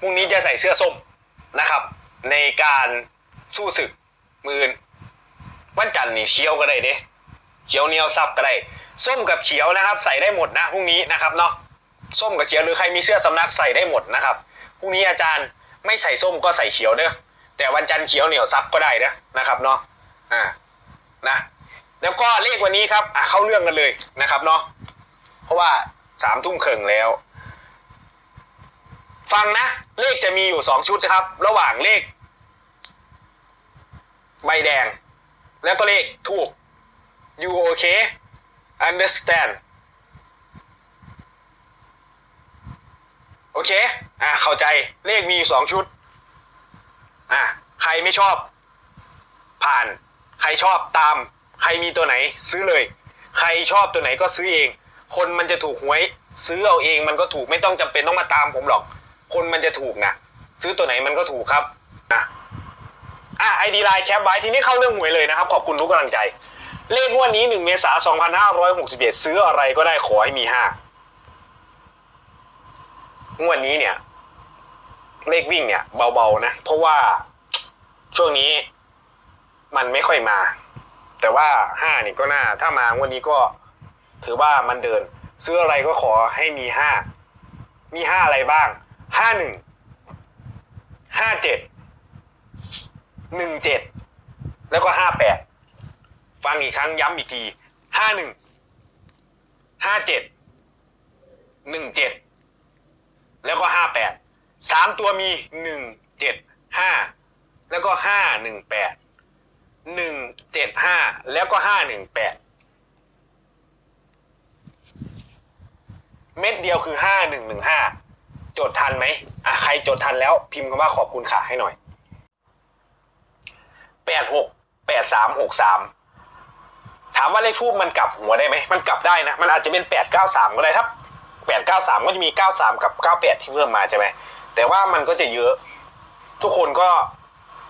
พรุ่งนี้จะใส่เสื้อส้มนะครับ ในการสู้ศึกมืออื่นวันจันทร์นี่เขียวก็ได้เด้เขียวเนียวซับก็ได้ ส้มกับเขียวนะครับ ใส่ได้หมดนะพรุ่งนี้นะครับเนาะส้มกับเขียวหรือใครมีเสื้อสำนักใส่ได้หมดนะครับพรุ่งนี้อาจารย์ไม่ใส่ส้มก็ใส่เขียวเด้อแต่วันจันทร์เขียวเหนียวซับก็ได้นะนะครับเนาะอ่านะแล้วก็เลขวันนี้ครับอะเข้าเรื่องกันเลยนะครับเนาะเพราะว่าสามทุ่มครึ่งแล้ว ฟังนะ เลขจะมีอยู่สองชุดนะครับ ระหว่างเลข ใบแดง แล้วก็เลขทูก you okay understand โอเค อะ เข้าใจ เลขมีอยู่สองชุด อะ ใครไม่ชอบ ผ่าน ใครชอบตาม ใครมีตัวไหน ซื้อเลย ใครชอบตัวไหนก็ซื้อเอง คนมันจะถูกหวย ซื้อเอาเองมันก็ถูกไม่ต้องจำเป็นต้องมาตามผมหรอก คนมันจะถูกนะซื้อตัวไหนมันก็ถูกครับนะอะไอดีไลน์แคปไว้ทีนี้เข้าเรื่องหวยเลยนะครับ ขอบคุณทุกกำลังใจ เลขงวดนี้หนึ่งเมษายน 2561 ซื้ออะไรก็ได้ขอให้มีห้างวดนี้เนี่ย เลขวิ่งเนี่ยเบาๆนะ เพราะว่าช่วงนี้มันไม่ค่อยมา แต่ว่าห้านี่ก็น่า ถ้ามางวดนี้ก็ถือว่ามันเดิน ซื้ออะไรก็ขอให้มีห้ามีห้าอะไรบ้าง ห้าหนึ่งห้าเจ็ดหนึ่งเจ็ดแล้วก็ห้าแปดฟังอีกครั้งย้ำอีกทีห้าหนึ่งห้าเจ็ดหนึ่งเจ็ดแล้วก็ห้าแปดสามตัวมีหนึ่งเจ็ดห้าแล้วก็ห้าหนึ่งแปดหนึ่งเจ็ดห้าแล้วก็ห้าหนึ่งแปดเม็ดเดียวคือห้าหนึ่งหนึ่งห้า จดทันไหมอะใครจดทันแล้วพิมพ์คำว่าขอบคุณค่ะให้หน่อยแปดหกแปดสามหกสามถามว่าเลขทูบมันกลับหัวได้ไหมมันกลับได้นะ มันอาจจะเป็นแปดเก้าสามก็ได้ครับแปดเก้าสามก็จะมีเก้าสามกับเก้าแปดที่เพิ่มมาใช่ไหมแต่ว่ามันก็จะเยอะ ทุกคนก็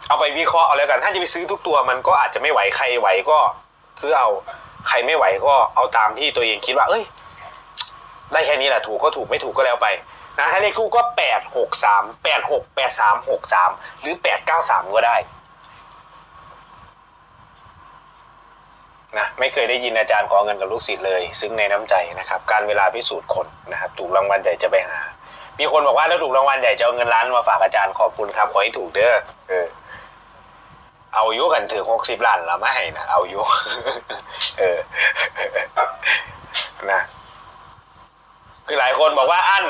เอาไปวิเคราะห์เอาแล้วกัน ถ้าจะไปซื้อทุกตัวมันก็อาจจะไม่ไหวใครไหวก็ซื้อเอาใครไม่ไหวก็เอาตามที่ตัวเองคิดว่า เอ้ย ได้แค่นี้แหละถูกก็ถูกไม่ถูกก็แล้วไป นะถ้าเลขคู่ก็แปดหกสามแปดหกแปดสามหกสามหรือแปดเก้าสามก็ได้นะไม่เคยได้ยินอาจารย์ขอเงินกับลูกศิษย์เลย ซึ้งในน้ำใจนะครับ การเวลาพิสูจน์คนนะครับถูกรางวัลใหญ่จะไปหา มีคนบอกว่าถ้าถูกรางวัลใหญ่จะเอาเงินล้านมาฝากอาจารย์ขอบคุณครับขอให้ถูกเด้อเออเอายุกันถึงหกสิบล้านแล้วไม่ให้นะเอายุเออนะคือหลายคนบอกว่าอั้น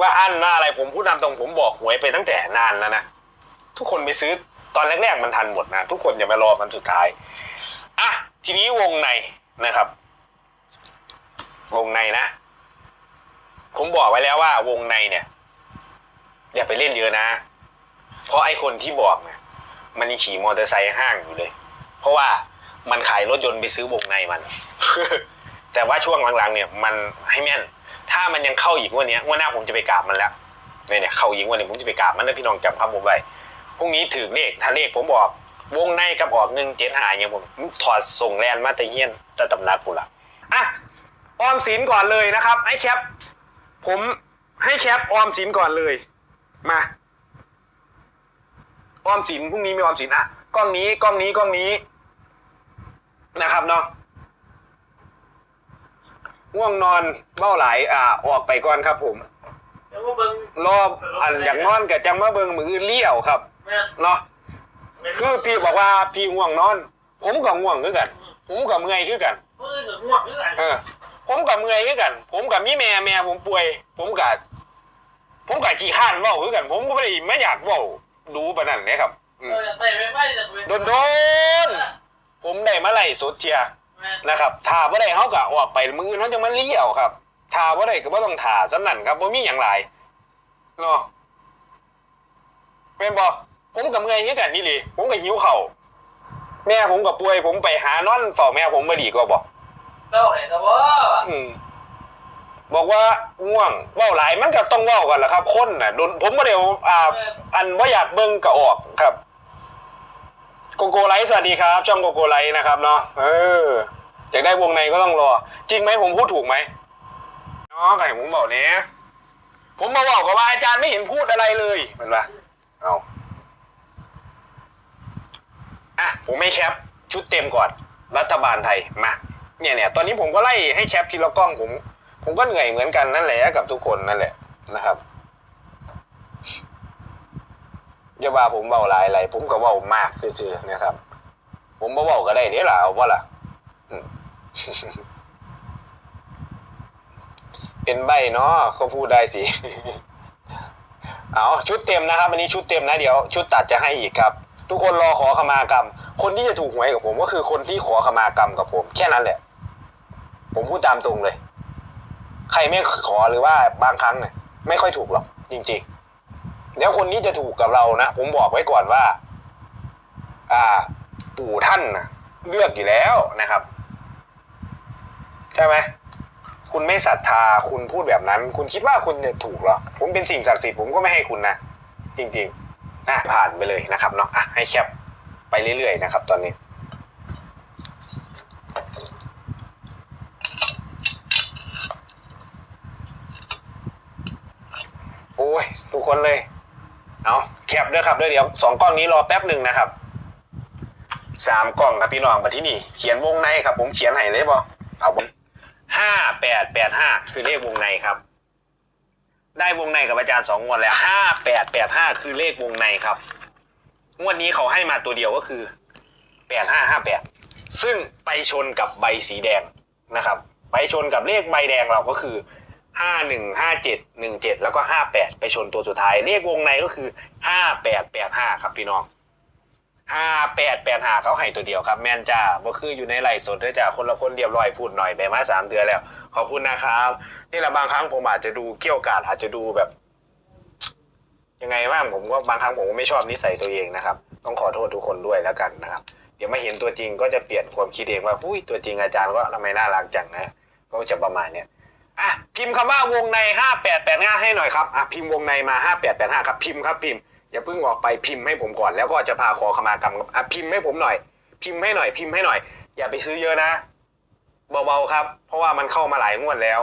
ว่าอั้นว่าอะไรผมพูดตามตรงผมบอกหวยไปตั้งแต่นานแล้วนะทุกคนไปซื้อตอนแรกๆมันทันหมดนะทุกคนอย่ามารอมันสุดท้ายอะทีนี้วงในนะครับ วงในนะ ผมบอกไว้แล้วว่า วงในเนี่ย อย่าไปเล่นเยอะนะ เพราะไอ้คนที่บอกเนี่ยมันยังขี่มอเตอร์ไซค์ห้างอยู่เลย เพราะว่ามันขายรถยนต์ไปซื้อวงในมัน แต่ว่าช่วงหลังๆเนี่ยมันให้แม่น ถ้ามันยังเข้าอีกวันนี้วันหน้าผมจะไปกราบมันแล้วเนี่ยเนี่ยเข้าอีกงวันนี้ผมจะไปกราบมันนะพี่น้องจำคำผมไว้พรุ่งนี้ถือเลขถ้าเลขผมบอกวงในกับออกหนึ่งเจ็ดหายอย่างผมถอดส่งแลนมาแตะเฮียนแตะตำนักกูละอะออมสินก่อนเลยนะครับให้แคปผมให้แคปออมสินก่อนเลย มาออมสินพรุ่งนี้มีออมสินอะกล้องนี้กล้องนี้กล้องนี้นะครับเนาะ ง่วงนอนเบ้าหลายอ่าออกไปก่อนครับ ผมแล้วก็เบิ้งรอบอันอยากนอนกับจังมาเบิงมืออื่นเลี้ยวครับแม่เนาะคือพี่บอกว่าพี่ง่วงนอน ผมก็ง่วงคือกัน ผมก็เมื่อยคือกัน เพื่อนถึงหัวนี่แหละเออ ผมก็เมื่อยคือกัน ผมกับมีแม่แม่ผมป่วย ผมกับผมกับขี้ข้านเว้าคือกัน ผมก็ไม่ได้ไม่อยากเว้าดูปานนั้นเลยครับอืมเออแต่ไม่ไม่จะเป็นโดนโดนๆผมได้มาไล่สุดเทียแม่ นะครับถ้าบ่ได้เฮาก็ออกไปมือนั้นจะมาเลี้ยวครับถ้าบ่ได้ก็บ่ต้องถ่าสำนั่นครับบ่มีหยังหลายเนาะแม่นบ่ผมก็เมื่อยคือกันนี่ลิผมก็หิวข้าวแม่ผมก็ป่วย ผมไปหานอนเฝ้าแม่ผมบ่ดีก็บอกเล่าให้แต่ว่าอืมบอกว่าง่วงเว้าหลายมันก็ต้องเว้ากันแหละครับ คนน่ะโดนผมบ่ได้อ่า อันว่าอยากเบิ่งก็ออกครับ โกโกไลท์สวัสดีครับ ช่องโกโกไลท์นะครับเนาะเอออยากได้วงในก็ต้องรอ จริงไหมผมพูดถูกไหมเนาะไก่ผมบอกเนี้ยผมมาบอกกับว่าอาจารย์ไม่เห็นพูดอะไรเลยมันว่าเอาอะผมไม่แคปชุดเต็มก่อนรัฐบาลไทยมาเนี่ยเนี่ยตอนนี้ผมก็ไล่ให้แคปทีละกล้องผม ผมก็เหนื่อยเหมือนกันนั่นแหละกับทุกคนนั่นแหละนะครับ อย่าว่าผมเบาหลายอะไรผมก็เบามากซื่อๆนะครับ ผมบ่เบาก็ได้เดี๋ยวล่ะเอาว่าล่ะเป็นใบเนาะเขาพูดได้สิเอาชุดเต็มนะครับอันนี้ชุดเต็มนะเดี๋ยว ชุดตัดจะให้อีกครับ ทุกคนรอขอขมากรรม คนที่จะถูกหวยกับผม ก็คือคนที่ขอขมากรรมกับผม แค่นั้นแหละ ผมพูดตามตรงเลย ใครไม่ขอหรือว่าบางครั้งเนี่ยไม่ค่อยถูกหรอกจริง ๆ แล้วคนที่จะถูกกับเรานะผมบอกไว้ก่อนว่า อ่า ปู่ท่านนะเลือกอยู่แล้วนะครับ ใช่ไหมคุณไม่ศรัทธาคุณพูดแบบนั้น คุณคิดว่าคุณจะถูกเหรอผมเป็นสิ่งศักดิ์สิทธิ์ผมก็ไม่ให้คุณนะจริงๆนะผ่านไปเลยนะครับเนาะอะให้แคปไปเรื่อยๆนะครับ ตอนนี้โอ้ยทุกคนเลย เอาแคปด้วยครับด้วยเดี๋ยวสองกล้องนี้รอแป๊บหนึ่งนะครับสามกล้องครับพี่น้องมาที่นี่เขียนวงในครับ ผมเขียนให้เลยบอเอาบนห้าแปดแปดห้าคือเลขวงในครับ ได้วงในกับอาจารย์สองงวดแล้วห้าแปดแปดห้าคือเลขวงในครับงวดนี้เขาให้มาตัวเดียวก็คือแปดห้าห้าแปดซึ่งไปชนกับใบสีแดงนะครับ ไปชนกับเลขใบแดงเราก็คือ ห้าหนึ่งห้าเจ็ดหนึ่งเจ็ดแล้วก็ห้าแปดไปชนตัวสุดท้ายเลขวงในก็คือห้าแปดแปดห้าครับพี่น้องห้าแปดแปดหาเขาให้ตัวเดียวครับ แมนจ้าบ่คืออยู่ในไลฟ์สดด้วยจ้าคนละคนเรียบร้อยพูดหน่อยไปมาสามเดือนแล้ว ขอบคุณนะครับ นี่แหละบางครั้งผมอาจจะดูเกี่ยวกาดอาจจะดูแบบ ยังไงบ้างผมก็บางครั้งผมก็ไม่ชอบนิสัยตัวเองนะครับ ต้องขอโทษทุกคนด้วยแล้วกันนะครับ เดี๋ยวมาเห็นตัวจริงก็จะเปลี่ยนความคิดเองว่าอุ้ยตัวจริงอาจารย์ก็ทำไมน่ารักจังนะก็จะประมาณเนี้ย อะพิมพ์คำว่าวงในห้าแปดแปดห้าให้หน่อยครับอะพิมพ์วงในมาห้าแปดแปดห้าครับพิมพ์ครับพิมพ์อย่าเพิ่งออกไปพิมพ์ให้ผมก่อนแล้วก็จะพาขอขมากรรมอะพิมพ์ให้ผมหน่อย พิมพ์ให้หน่อยพิมพ์ให้หน่อย อย่าไปซื้อเยอะนะเบาๆครับ เพราะว่ามันเข้ามาหลายงวดแล้ว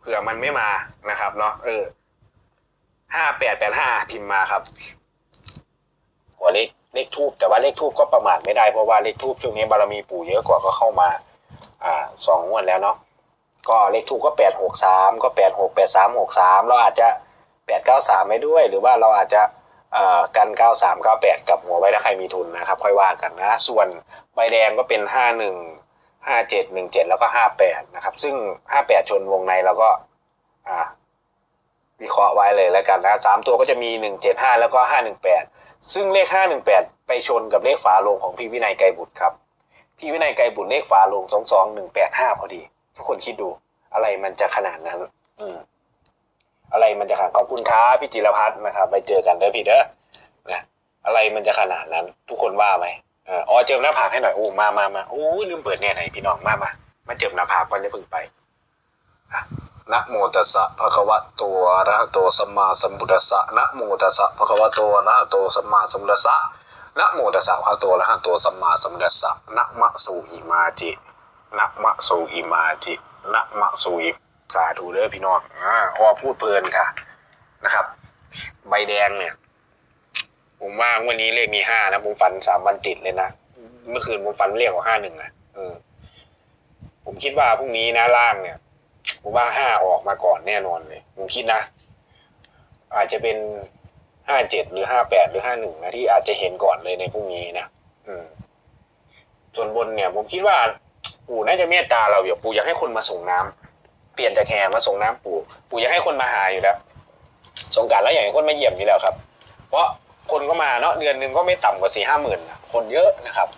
เผื่อมันไม่มานะครับเนาะเออห้าแปดแปดห้าพิมพ์มาครับหัวเลขเลขทูบแต่ว่าเลขทูบก็ประมาทไม่ได้เพราะว่าเลขทูบช่วงนี้บารมีปู่เยอะกว่าก็เข้ามา อ่าสองงวดแล้วเนาะ ก็เลขทูบก็แปดหกสามก็แปดหกแปดสามหกสามเราอาจจะแปดเก้าสามไว้ด้วย หรือว่าเราอาจจะเอ่อกันเก้าสามเก้าแปดกับหัวไว้ถ้าใครมีทุนนะครับ ค่อยว่ากันนะ ส่วนใบแดงก็เป็นห้าหนึ่งห้าเจ็ดหนึ่งเจ็ดแล้วก็ห้าแปดนะครับ ซึ่งห้าแปดชนวงในเราก็อ่าวิเคราะห์ไว้เลยแล้วกันนะสามตัวก็จะมีหนึ่งเจ็ดห้าแล้วก็ห้าหนึ่งแปดซึ่งเลขห้าหนึ่งแปดไปชนกับเลขฝาโลงของพี่วินัยไกรบุตรครับ พี่วินัยไกรบุตรเลขฝาโลงสองสองหนึ่งแปดห้าพอดี ทุกคนคิดดู อะไรมันจะขนาดนั้น อืม อะไรมันจะขนาดขอบคุณครับพี่จิรพัฒน์นะครับ ไปเจอกันเด้อพี่เด้อนะอะไรมันจะขนาดนั้น ทุกคนว่าไหมเอออ๋อเจิมหน้าผากให้หน่อยโอ้มามามาโอ้ลืมเปิดเนี่ยไหนพี่น้องมามามาเจิมหน้าผากก่อนจะพึ่งไปนะโมตัสสะภะคะวะโตอะระหะโตสัมมาสัมพุทธัสสะนะโมตัสสะภะคะวะโตอะระหะโตสัมมาสัมพุทธัสสะนะโมตัสสะภะคะวะโตอะระหะโตสัมมาสัมพุทธัสสะนะมะสูอิมาจิ นะมะสูอิมาจินะมะสูอิสาธุเด้อพี่น้องอ่าออพูดเพลินค่ะนะครับ ใบแดงเนี่ย ผมว่าวันนี้เลขมีห้านะผมฝันสามวันติดเลยนะเมื่อคืนผมฝันเรียกว่าห้าหนึ่งอะผมคิดว่าพรุ่งนี้นะล่างเนี่ย ผมว่าห้าออกมาก่อนแน่นอนเลย ผมคิดนะ อาจจะเป็นห้าเจ็ดหรือห้าแปดหรือห้าหนึ่งนะที่อาจจะเห็นก่อนเลยในพรุ่งนี้นะอืมส่วนบนเนี่ย ผมคิดว่า ปู่น่าจะเมตตาเราอยู่ปู่อยากให้คนมาส่งน้ำเปลี่ยนจากแห่มาส่งน้ำปู่ ปู่อยากให้คนมาหาอยู่แล้วสงการแล้วอย่างคนมาเยี่ยมอยู่แล้วครับ เพราะคนก็มาเนาะเดือนหนึ่งก็ไม่ต่ำกว่าสี่ห้าหมื่นคนเยอะนะครับ